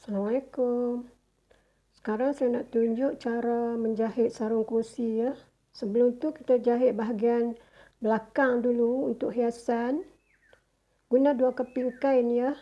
Assalamualaikum. Sekarang saya nak tunjuk cara menjahit sarung kerusi ya. Sebelum tu kita jahit bahagian belakang dulu untuk hiasan. Guna dua keping kain ya.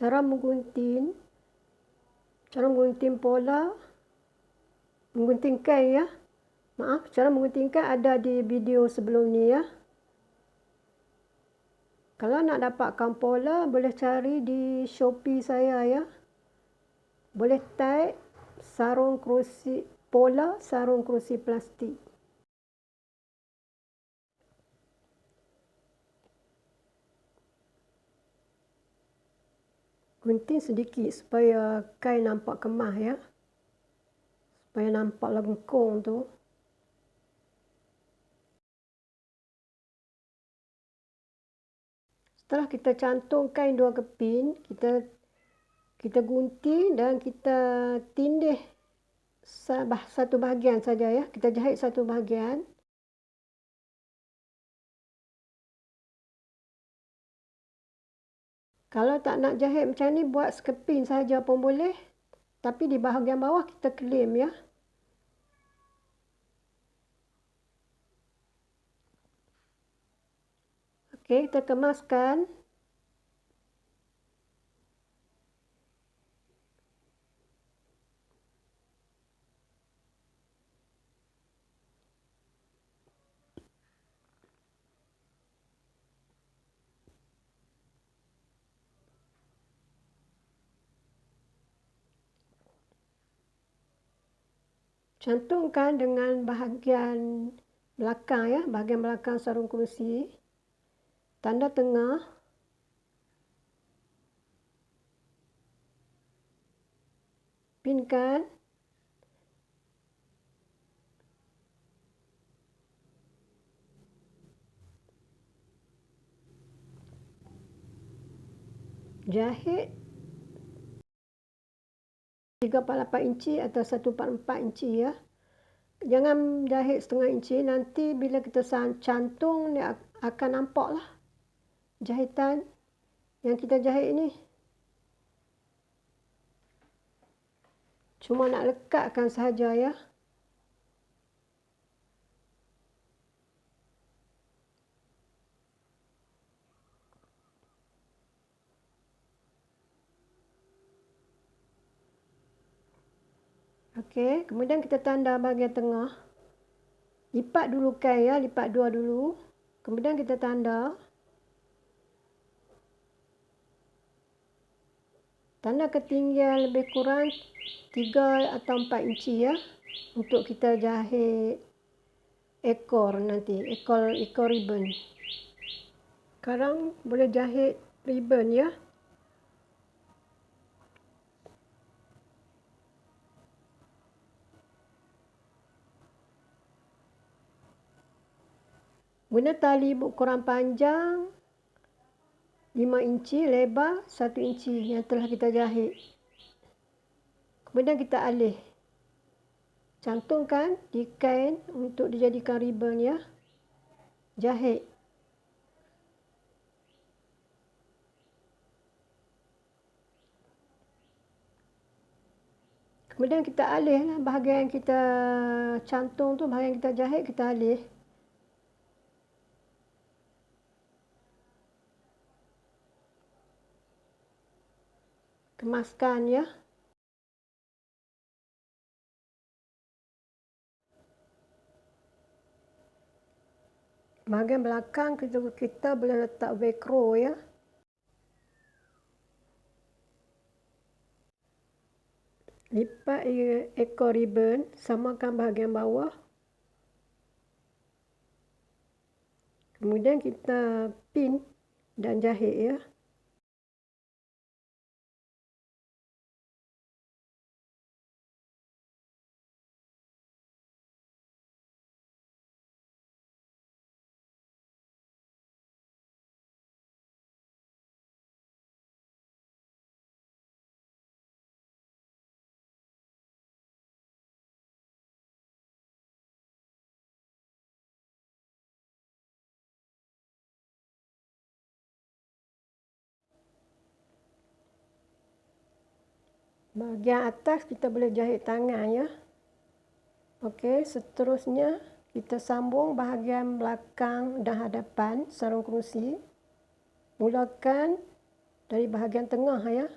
Cara menggunting. Cara menggunting pola. Menggunting kain ya. Maaf, cara menggunting kain ada di video sebelum ni ya. Kalau nak dapatkan pola, boleh cari di Shopee saya ya. Boleh type sarung kerusi pola sarung kerusi plastik. Gunting sedikit supaya kain nampak kemah ya. Supaya nampak lengkung tu. Setelah kita cantum kain dua keping, kita kita gunting dan kita tindih satu bahagian saja ya. Kita jahit satu bahagian. Kalau tak nak jahit macam ni, buat sekeping saja pun boleh. Tapi di bahagian bawah kita klaim ya. Okey, kita kemaskan. Cantumkan dengan bahagian belakang ya, bahagian belakang sarung kerusi tanda tengah. Pinkan jahit. 3/8 inci atau 1/4 inci ya. Jangan jahit setengah inci. Nanti bila kita cantung dia akan nampaklah jahitan yang kita jahit ni. Cuma nak lekatkan sahaja ya. Okey, kemudian kita tanda bahagian tengah. Lipat dulu kain ya, lipat dua dulu. Kemudian kita tanda. Tanda ketinggian lebih kurang 3 atau 4 inci ya untuk kita jahit ekor nanti, ekor ekor ribbon. Sekarang boleh jahit ribbon ya. Guna tali ukuran panjang 5 inci lebar 1 inci yang telah kita jahit. Kemudian kita alih. Cantumkan di kain untuk dijadikan ribbon ya. Jahit. Kemudian kita alih bahagian kita cantum tu, bahagian kita jahit, kita alih. Kemaskan ya. Bahagian belakang kita, kita boleh letak velcro ya. Lipat ekor ribbon, samakan bahagian bawah. Kemudian kita pin dan jahit ya. Bahagian atas kita boleh jahit tangan ya. Okey, seterusnya kita sambung bahagian belakang dan hadapan sarung kerusi. Mulakan dari bahagian tengah ya.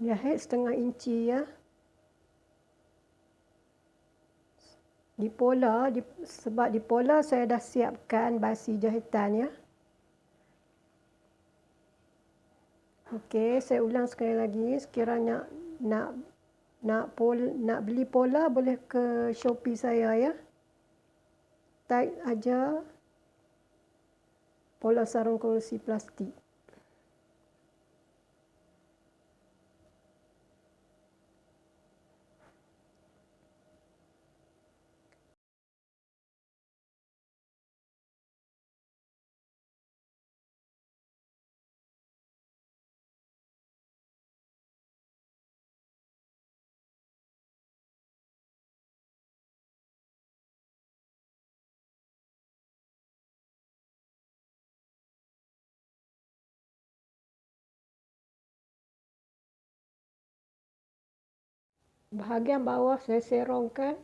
Jahit setengah inci ya. Di pola, di, sebab di pola saya dah siapkan basi jahitan ya. Okey, saya ulang sekali lagi. Sekiranya nak nak pol, nak beli pola boleh ke Shopee saya ya. Type aja pola sarung kerusi plastik. Bahagian bawah saya serongkan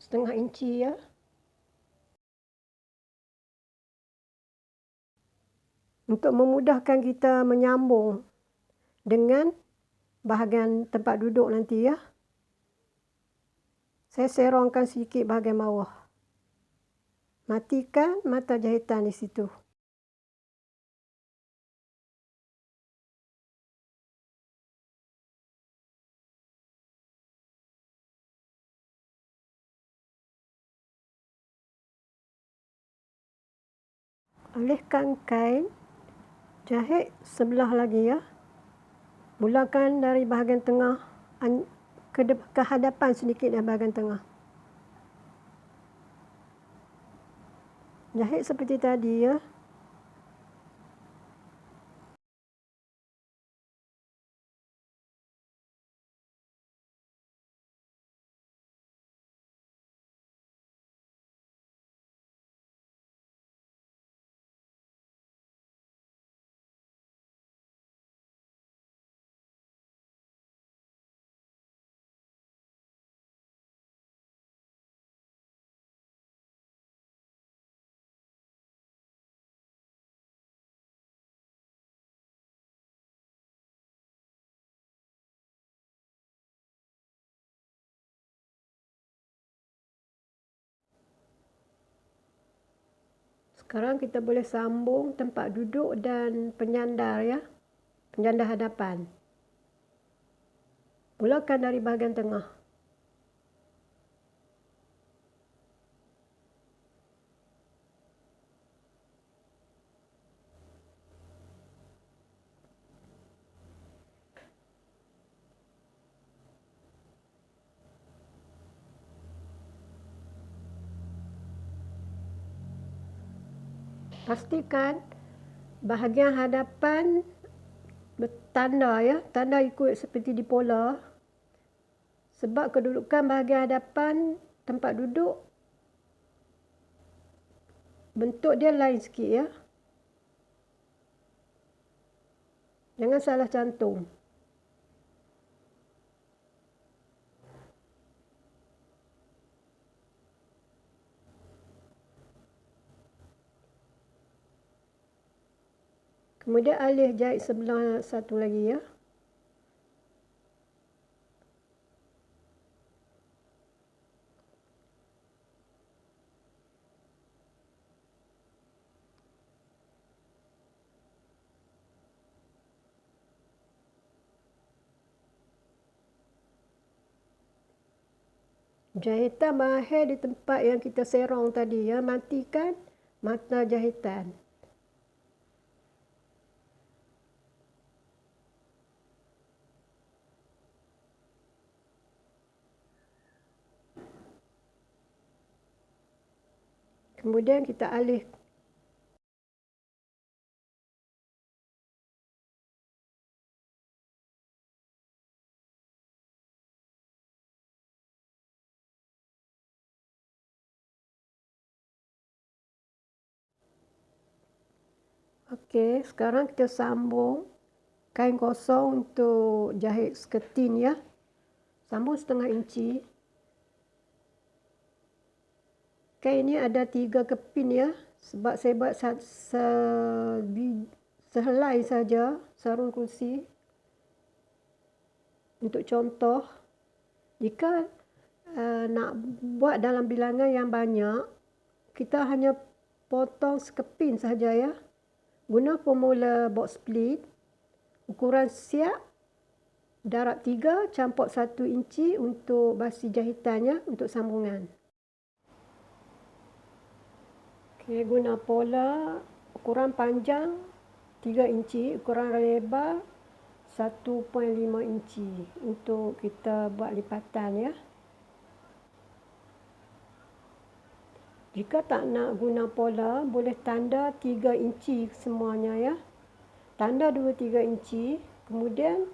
setengah inci ya. Untuk memudahkan kita menyambung dengan bahagian tempat duduk nanti ya. Saya serongkan sedikit bahagian bawah. Matikan mata jahitan di situ. Alihkan kain jahit sebelah lagi ya. Mulakan dari bahagian tengah ke, hadapan sedikit dari bahagian tengah. Jahit seperti tadi ya Sekarang kita boleh sambung tempat duduk dan penyandar ya. Penyandar hadapan. Mulakan dari bahagian tengah. Pastikan bahagian hadapan bertanda ya. Tanda ikut seperti di pola. Sebab kedudukan bahagian hadapan tempat duduk bentuk dia lain sikit ya. Jangan salah cantum Kemudian alih jahit sebelah satu lagi ya. Jahitan berakhir di tempat yang kita serong tadi ya. Matikan mata jahitan. Kemudian kita alih Okey, sekarang kita sambung kain kosong untuk jahit sketin ya. Sambung setengah inci. Kain ini ada tiga kepin ya. Sebab saya buat se se sehelai saja sarung kursi. Untuk contoh, jika uh, nak buat dalam bilangan yang banyak, kita hanya potong sekepin saja ya. Guna formula box split, ukuran siap darab 3 campur 1 inci untuk basi jahitannya untuk sambungan. Okey, guna pola ukuran panjang 3 inci, ukuran lebar 1.5 inci untuk kita buat lipatan ya. Jika tak nak guna pola, boleh tanda 3 inci semuanya ya. Tanda 2-3 inci, kemudian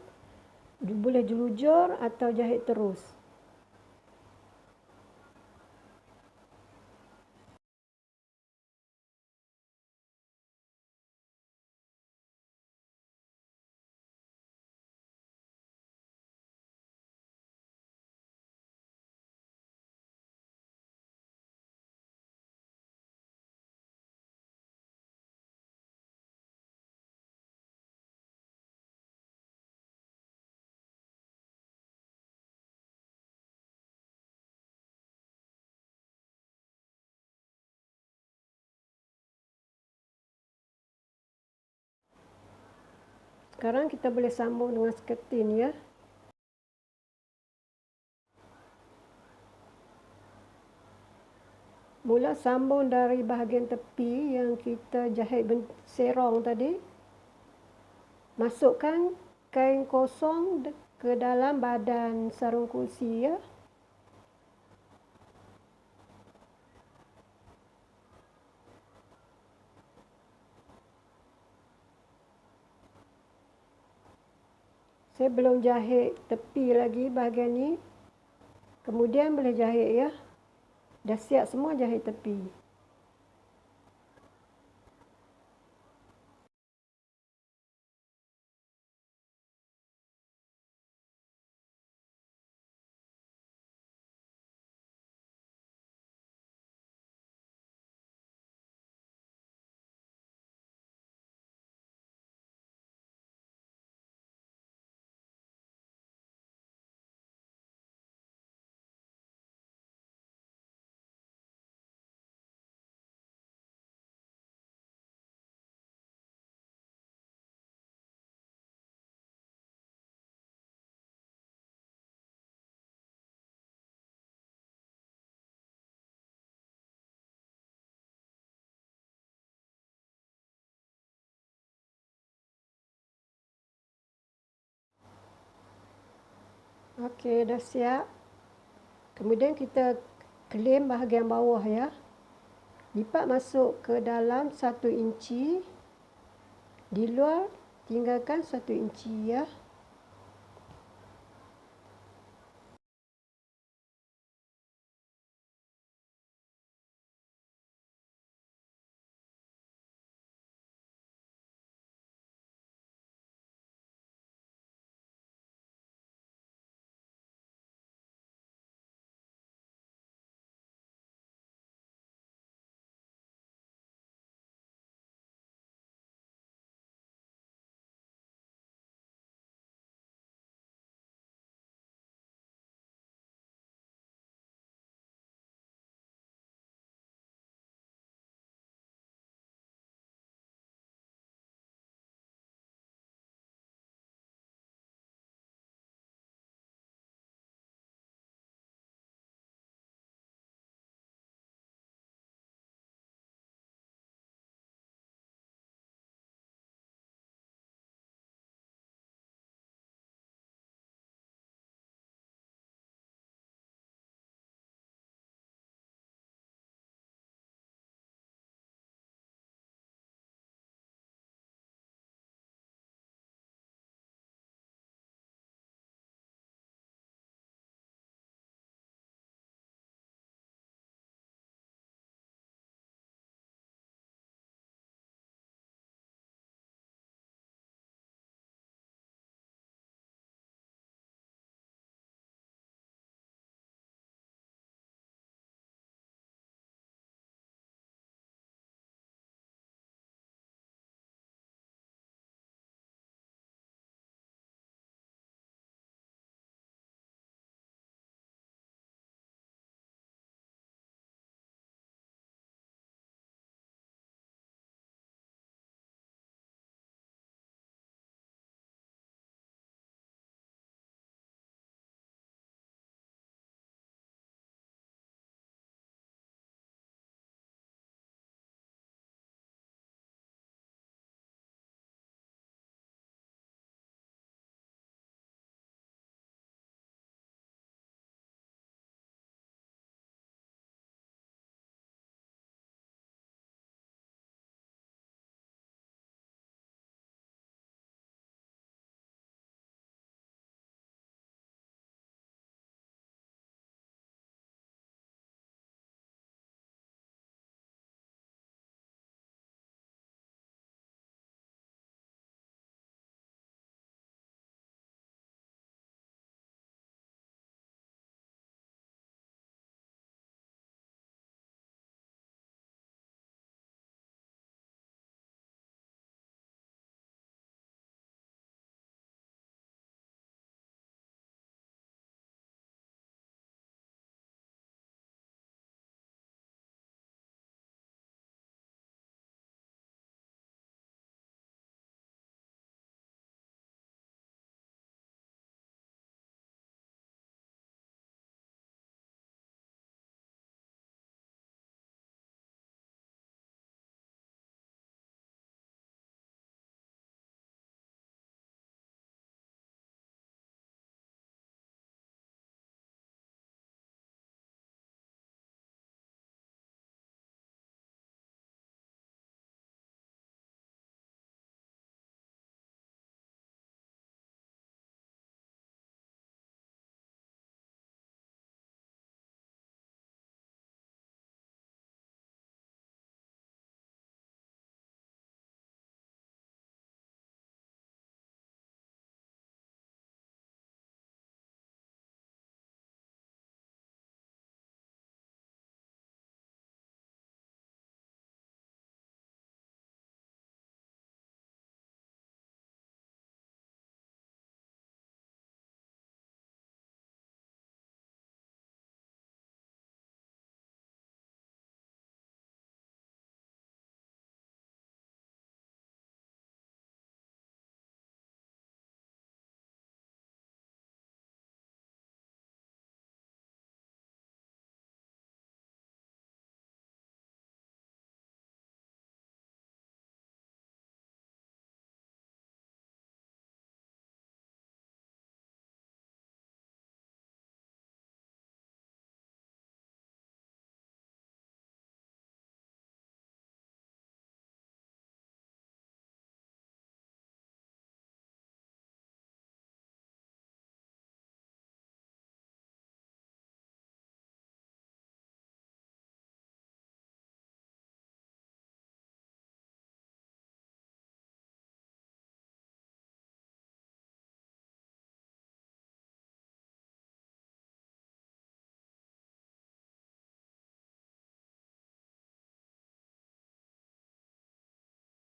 boleh jelujur atau jahit terus. Sekarang kita boleh sambung dengan sketin ya. Mula sambung dari bahagian tepi yang kita jahit serong tadi. Masukkan kain kosong ke dalam badan sarung kursi ya. Saya belum jahit tepi lagi bahagian ni. Kemudian boleh jahit ya. Dah siap semua jahit tepi. Okey, dah siap. Kemudian kita klaim bahagian bawah ya. Lipat masuk ke dalam 1 inci. Di luar tinggalkan 1 inci ya.